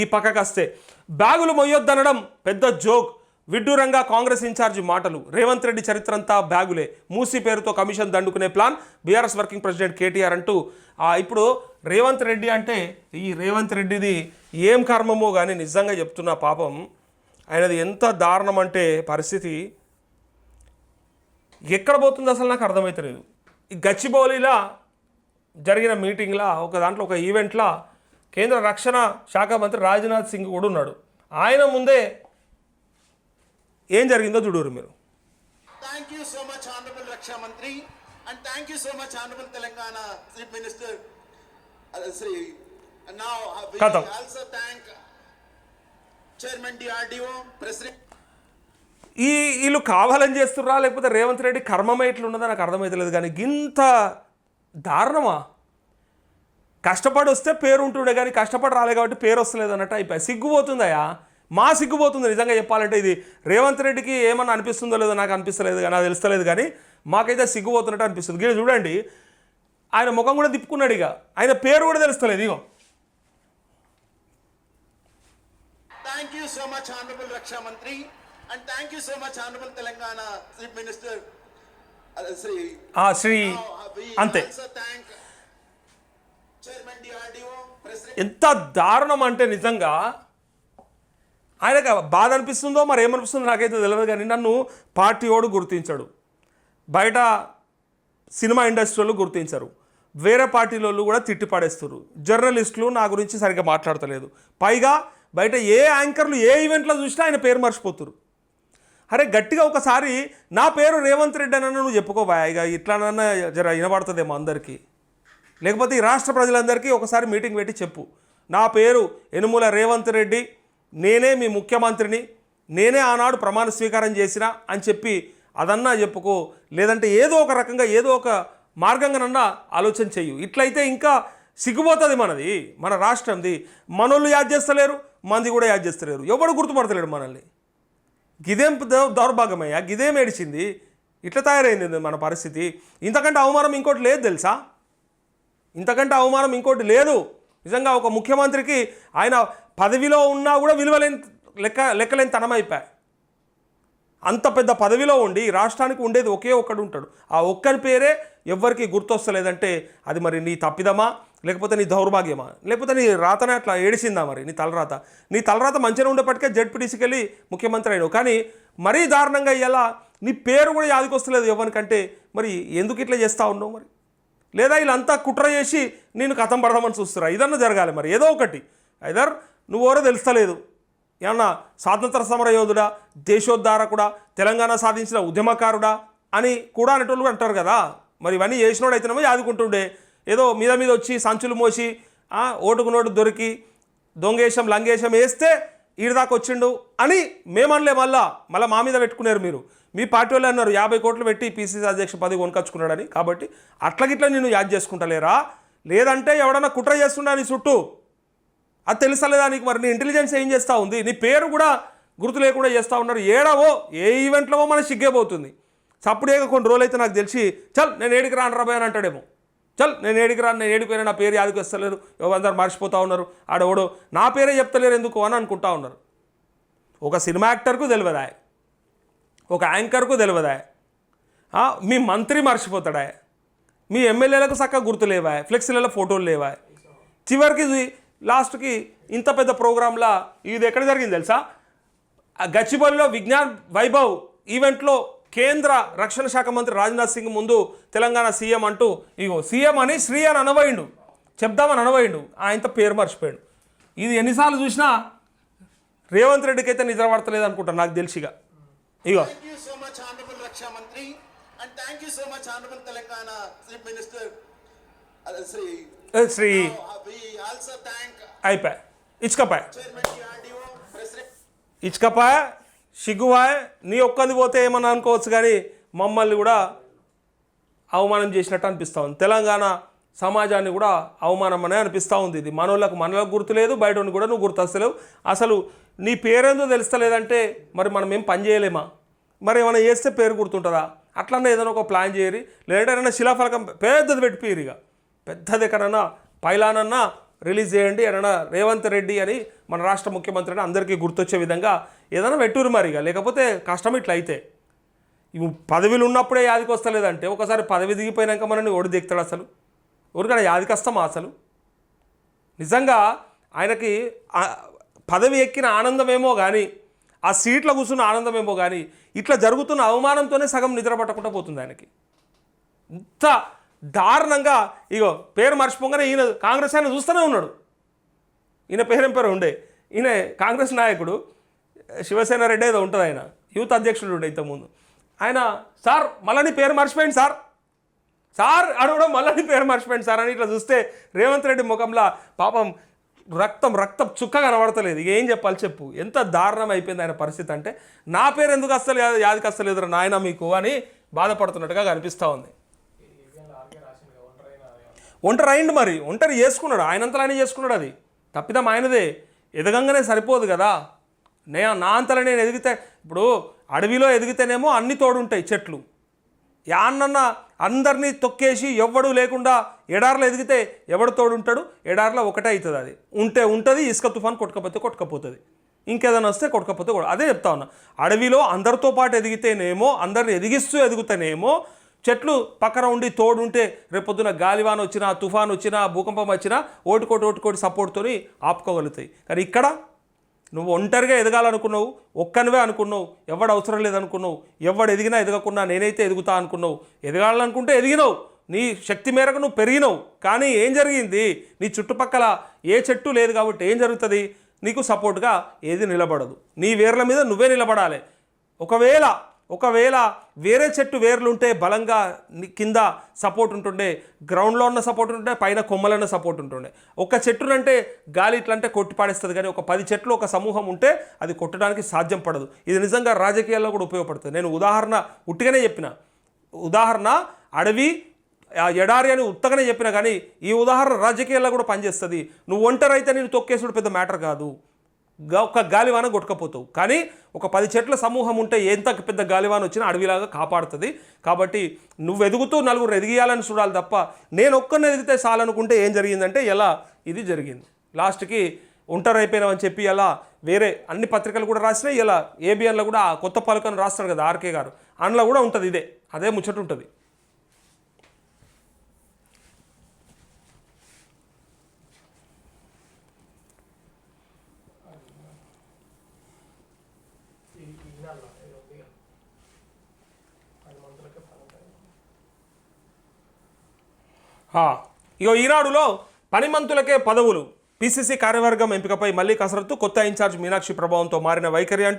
ఈ పక్కకు వస్తే బ్యాగులు మొయ్యొద్దనడం పెద్ద జోక్. విడ్డూరంగా కాంగ్రెస్ ఇన్ఛార్జి మాటలు. రేవంత్ రెడ్డి చరిత్రంతా బ్యాగులే. మూసీ పేరుతో commission దండుకునే plan. BRS working president KTR అంటూ ఇప్పుడు రేవంత్ రెడ్డి అంటే ఈ రేవంత్ రెడ్డిది ఏం కర్మమో కానీ నిజంగా చెప్తున్న పాపం ఆయనది ఎంత దారుణం అంటే పరిస్థితి. ఎక్కడ పోతుందో అసలు నాకు అర్థమవుతలేదు ఈ గచ్చిబౌలిలా జరిగిన మీటింగ్లా ఒక దాంట్లో ఒక ఈవెంట్లా కేంద్ర రక్షణ శాఖ మంత్రి రాజ్నాథ్ సింగ్ కూడా ఉన్నాడు. ఆయన ముందే ఏం జరిగిందో చూడరు మీరు. Thank you so much honourable రక్షా మంత్రి and thank you so much honourable Telangana chief minister Shri now కథ also thank chairman DRDO president ఈ వీళ్ళు కావాలని చేస్తున్నారా లేకపోతే రేవంత్ రెడ్డి కర్మమే ఇట్లుండదో నాకు అర్థమైతలేదు కానీ ఇంత దారుణమా? కష్టపడి వస్తే పేరు ఉంటుండే కానీ కష్టపడి రాలే కాబట్టి పేరు వస్తలేదు అన్నట్టు అయిపోయి సిగ్గుపోతుందయా మా సిగ్గుపోతుంది నిజంగా చెప్పాలంటే ఇది. రేవంత్ రెడ్డికి ఏమన్నా అనిపిస్తుందో లేదో నాకు అనిపిస్తలేదు కానీ నాకు తెలుస్తలేదు కానీ మాకైతే సిగ్గుపోతున్నట్టు అనిపిస్తుంది. గిరి చూడండి. ఆయన ముఖం కూడా తిప్పుకున్నాడు ఇక. ఆయన పేరు కూడా తెలుస్తలేదు ఇగో. Thank you so much, Honorable Raksha Mantri, and thank you so much, Honorable Telangana Chief Minister uh, Sri. ఆ శ్రీ we అంతే also ఎంత దారుణం అంటే నిజంగా ఆయనకు బాధ అనిపిస్తుందో మరి ఏమనిపిస్తుందో నాకైతే తెలియదు కానీ నన్ను పార్టీ వాడు గుర్తించాడు. బయట సినిమా ఇండస్ట్రీ వాళ్ళు గుర్తించరు. వేరే పార్టీలోళ్ళు కూడా తిట్టిపడేస్తారు జర్నలిస్టులు నా గురించి సరిగ్గా మాట్లాడతలేదు. పైగా బయట ఏ యాంకర్లు ఏ ఈవెంట్లో చూసినా ఆయన పేరు మర్చిపోతురు అరే గట్టిగా ఒకసారి నా పేరు రేవంత్ రెడ్డి అన్న నువ్వు చెప్పుకోబా ఇక ఇట్లానన్నా జర వినబడుతుందేమో అందరికీ. లేకపోతే ఈ రాష్ట్ర ప్రజలందరికీ ఒకసారి మీటింగ్ పెట్టి చెప్పు. నా పేరు యనుమల రేవంత్ రెడ్డి నేనే మీ ముఖ్యమంత్రిని నేనే ఆనాడు ప్రమాణ స్వీకారం చేసిన అని చెప్పి అదన్నా చెప్పుకో లేదంటే ఏదో ఒక రకంగా ఏదో ఒక మార్గంగానన్నా ఆలోచన చెయ్యు. ఇట్లయితే ఇంకా సిగ్గుపోతుంది మనది మన రాష్ట్రంది. మనోళ్ళు యాద్ చేస్తలేరు మంది కూడా యాద్ చేస్తలేరు. ఎవడు గుర్తుపడతలేడు మనల్ని? గిదేం దౌర్భాగ్యమయ్యా? గిదేం ఏడిచింది? ఇట్లా తయారైంది మన పరిస్థితి. ఇంతకంటే అవమానం ఇంకోటి లేదు తెలుసా? ఇంతకంటే అవమానం ఇంకోటి లేదు. నిజంగా ఒక ముఖ్యమంత్రికి ఆయన పదవిలో ఉన్నా కూడా విలువలేని లెక్క లెక్కలేని తనం అయిపోయాయి అంత పెద్ద పదవిలో ఉండి రాష్ట్రానికి ఉండేది ఒకే ఒక్కడు ఉంటాడు. ఆ ఒక్కరి పేరే ఎవ్వరికి గుర్తొస్తలేదంటే అది మరి నీ తప్పిదమా? లేకపోతే నీ దౌర్భాగ్యమా? లేకపోతే నీ రాతనే అట్లా ఏడిసిందా మరి నీ తలరాత? నీ తలరాత మంచిగా ఉండేప్పటికే జడ్పీటీసీకి వెళ్ళి ముఖ్యమంత్రి అయినావు. కానీ మరీ దారుణంగా ఇలా నీ పేరు కూడా యాదికొస్తలేదు ఎవరికంటే. మరి ఎందుకు ఇట్లా చేస్తూ ఉన్నావు మరి? లేదా వీళ్ళంతా కుట్ర చేసి నేను కథం పడదామని చూస్తురా ఇదన్నా జరగాలి మరి. ఏదో ఒకటి. ఐదర్ నువ్వెవరో తెలుస్తలేదు. ఏమన్నా స్వాతంత్ర సమర యోధుడా దేశోద్ధారకుడా తెలంగాణ సాధించిన ఉద్యమకారుడా అని కూడా అనేటోళ్ళు అంటారు కదా. మరి ఇవన్నీ చేసినోడు అయితేనేమో యాదుకుంటుండే. ఏదో మీద మీద వచ్చి సంచులు మోసి ఓటుకు నోటు దొరికి దొంగేశం లంగేశం వేస్తే ఈడదాకా వచ్చిండు అని మేమనలే మళ్ళా. మళ్ళీ మా మీద పెట్టుకున్నారు మీరు. మీ పార్టీ వాళ్ళు అన్నారు యాభై కోట్లు పెట్టి పీసీసీ అధ్యక్ష పదవి కొనుకొచ్చుకున్నాడని. కాబట్టి అట్లగిట్లా నేను యాద్ చేసుకుంటలేరా? లేదంటే ఎవడన్నా కుట్ర చేస్తున్నా నీ చుట్టూ? అది తెలుసలేదా నీకు మరి? నీ ఇంటెలిజెన్స్ ఏం చేస్తూ ఉంది? నీ పేరు కూడా గుర్తు లేకుండా చేస్తూ ఉన్నారు. ఏడావో ఏ ఈవెంట్లోవో మన సిగ్గేపోతుంది. చప్పుడేగా కొన్ని రోజులు అయితే నాకు తెలిసి చల్ నేను ఏడికి రాను రాబోయ్ అని అంటాడేమో. చల్ నేను ఏడికి రాను నేను ఏడిపోయినా నా పేరు యాదికి వస్తలేరు అందరు మర్చిపోతూ ఉన్నారు. ఆడెవడో నా పేరే చెప్తలేరు ఎందుకు అని అనుకుంటా ఉన్నారు. ఒక సినిమా యాక్టర్కు తెలియదా ఒక యాంకర్కు తెలియదా మీ మంత్రి మర్చిపోతాడా? మీ ఎమ్మెల్యేలకు చక్కగా గుర్తు లేవా? ఫ్లెక్సీలలో ఫోటోలు లేవా? చివరికి ఇది లాస్ట్కి ఇంత పెద్ద ప్రోగ్రాంలా ఇది ఎక్కడ జరిగింది తెలుసా? గచ్చిబౌలిలో విజ్ఞాన్ వైభవ్ ఈవెంట్లో కేంద్ర రక్షణ శాఖ మంత్రి రాజ్నాథ్ సింగ్ ముందు తెలంగాణ సీఎం అంటూ ఇగో సీఎం అని శ్రీ అని అనబోయిండు. చెప్దామని అనబోయిండు. ఆయనతో పేరు మర్చిపోయాడు. ఇది ఎన్నిసార్లు చూసినా రేవంత్ రెడ్డికి అయితే నిద్ర పడతలేదు అనుకుంటాను నాకు తెలిసిగా ఇగో. uh, శ్రీ uh, thank అయిపోయా. ఇచ్చుకపాయ. ఇచ్చుకపాయ. సిగ్గువాయ్ నీ ఒక్కది పోతే ఏమన్నా అనుకోవచ్చు కానీ మమ్మల్ని కూడా అవమానం చేసినట్టు అనిపిస్తూ ఉంది. తెలంగాణ సమాజాన్ని కూడా అవమానం అనే అనిపిస్తూ ఉంది ఇది. మనోళ్ళకు మనలకు గుర్తులేదు బయట ఉన్న కూడా నువ్వు గుర్తొస్తలేవు అసలు. నీ పేరేందో తెలుస్తలేదంటే మరి మనం ఏం పని చేయలేమా? మరి ఏమైనా చేస్తే పేరు గుర్తుంటుందా? అట్లనే ఏదైనా ఒక ప్లాన్ చేయరు. లేదంటే ఏదైనా శిలాఫలకం పెద్దది పెట్టిపోయారు ఇక. పెద్దది ఎక్కడన్నా? పైలానన్నా రిలీజ్ చేయండి. ఏదైనా రేవంత్ రెడ్డి అని మన రాష్ట్ర ముఖ్యమంత్రి అని అందరికీ గుర్తొచ్చే విధంగా ఏదైనా పెట్టురు మరిగా లేకపోతే కష్టం ఇట్లా అయితే పదవిలు ఉన్నప్పుడే యాదికి వస్తలేదంటే ఒకసారి పదవి దిగిపోయినాక మనని ఓడి దిగుతాడు అసలు? ఊరికడ యాదికి వస్తామా అసలు? నిజంగా ఆయనకి పదవి ఎక్కిన ఆనందమేమో కానీ ఆ సీట్లో కూర్చున్న ఆనందమేమో కానీ ఇట్లా జరుగుతున్న అవమానంతోనే సగం నిద్ర పట్టకుండా పోతుంది ఆయనకి. ఇంత దారుణంగా ఇగో పేరు మర్చిపోగానే ఈయన కాంగ్రెస్ ఆయన చూస్తూనే ఉన్నాడు. ఈయన పేరేం పేరు ఉండే? ఈయన కాంగ్రెస్ నాయకుడు. శివసేన రెడ్డి ఏదో ఉంటుంది ఆయన. యూత్ అధ్యక్షుడు ఉండే ఇంతకుముందు ఆయన సార్ మళ్ళీ పేరు మర్చిపోయింది సార్. సార్ అడగడం మళ్ళీ పేరు మర్చిపోయింది సార్ అని ఇట్లా చూస్తే రేవంత్ రెడ్డి ముఖంలో పాపం రక్తం రక్తం చుక్క కనబడతలేదు. ఏం చెప్పాలి చెప్పు. ఎంత దారుణం అయిపోయింది ఆయన పరిస్థితి అంటే నా పేరు ఎందుకు అస్సలు యా- యాదికి అస్సలేదురా నాయన మీకు అని బాధపడుతున్నట్టుగా కనిపిస్తూ ఉంది. ఒంటరి అయింది మరి ఒంటరి చేసుకున్నాడు. ఆయనంతలో ఆయన చేసుకున్నాడు అది. తప్పిదం ఆయనదే. ఎదగంగానే సరిపోదు కదా. నేను నా అంతలో నేను ఎదిగితే ఇప్పుడు అడవిలో ఎదిగితేనేమో అన్ని తోడుంటాయి చెట్లు. యాన్నన్న అందరినీ తొక్కేసి ఎవ్వడు లేకుండా ఎడార్లో ఎదిగితే ఎవడు తోడుంటాడు? ఎడార్లో ఒకటే అవుతుంది అది. ఉంటే ఉంటుంది ఇసుక తుఫాన్ కొట్టుకపోతే కొట్టకపోతుంది. ఇంకేదైనా వస్తే కొట్టకపోతే కూడా అదే చెప్తా ఉన్నా. అడవిలో అందరితో పాటు ఎదిగితేనేమో అందరిని ఎదిగిస్తూ ఎదుగుతానేమో చెట్లు పక్కన ఉండి తోడు ఉంటే రేపొద్దున గాలివాన్ వచ్చినా తుఫాన్ వచ్చినా భూకంపం వచ్చినా ఓటుకోటి ఓటుకోటి సపోర్ట్తోని ఆపుకోగలుగుతాయి. కానీ ఇక్కడ నువ్వు ఒంటరిగా ఎదగాలనుకున్నావు ఒక్కనివే అనుకున్నావు ఎవడు అవసరం లేదనుకున్నావు ఎవడు ఎదిగినా ఎదగకుండా నేనైతే ఎదుగుతా అనుకున్నావు. ఎదగాలనుకుంటే ఎదిగినావు. నీ శక్తి మేరకు నువ్వు పెరిగినావు. కానీ ఏం జరిగింది? నీ చుట్టుపక్కల ఏ చెట్టు లేదు కాబట్టి ఏం జరుగుతుంది? నీకు సపోర్ట్గా ఏది నిలబడదు. నీ వేర్ల మీద నువ్వే నిలబడాలి. ఒకవేళ ఒకవేళ వేరే చెట్టు వేర్లుంటే బలంగా కింద సపోర్ట్ ఉంటుండే గ్రౌండ్లో ఉన్న సపోర్ట్ ఉంటుండే పైన కొమ్మలన్న సపోర్ట్ ఉంటుండే. ఒక చెట్టునంటే గాలి ఇట్లా అంటే కొట్టి పాడేస్తుంది కానీ ఒక పది చెట్లు ఒక సమూహం ఉంటే అది కొట్టడానికి సాధ్యం పడదు. ఇది నిజంగా రాజకీయాల్లో కూడా ఉపయోగపడుతుంది. నేను ఉదాహరణ ఉట్టిగానే చెప్పిన. ఉదాహరణ అడవి ఎడారి అని ఉత్తగానే చెప్పిన కానీ ఈ ఉదాహరణ రాజకీయాల్లో కూడా పనిచేస్తుంది. నువ్వు ఒంటరి అయితే నేను తొక్కేసుడు పెద్ద మ్యాటర్ కాదు. ఒక గాలివాన కొట్టుకపోతావు. కానీ ఒక పది చెట్ల సమూహం ఉంటే ఎంత పెద్ద గాలివాన వచ్చినా అడవిలాగా కాపాడుతుంది. కాబట్టి నువ్వు ఎదుగుతూ నలుగురు ఎదిగియాలని చూడాలి తప్ప నేను ఒక్కరిని ఎదిగితే చాలనుకుంటే ఏం జరిగిందంటే ఎలా ఇది జరిగింది. లాస్ట్కి ఒంటరి అయిపోయినామని చెప్పి ఎలా వేరే అన్ని పత్రికలు కూడా రాసినాయి. ఇలా ఏబిఎన్లో కూడా ఆ కొత్త పలుకను రాస్తాడు కదా ఆర్కే గారు. అందులో కూడా ఉంటుంది ఇదే. అదే ముచ్చట ఉంటుంది. ఆ, ఇగో ఈనాడులో పనిమంతులకే పదవులు. పిసిసి కార్యవర్గం ఎంపికపై మళ్ళీ కసరత్తు కొత్త ఇన్ఛార్జ్ మీనాక్షి ప్రభావంతో మారిన వైఖరి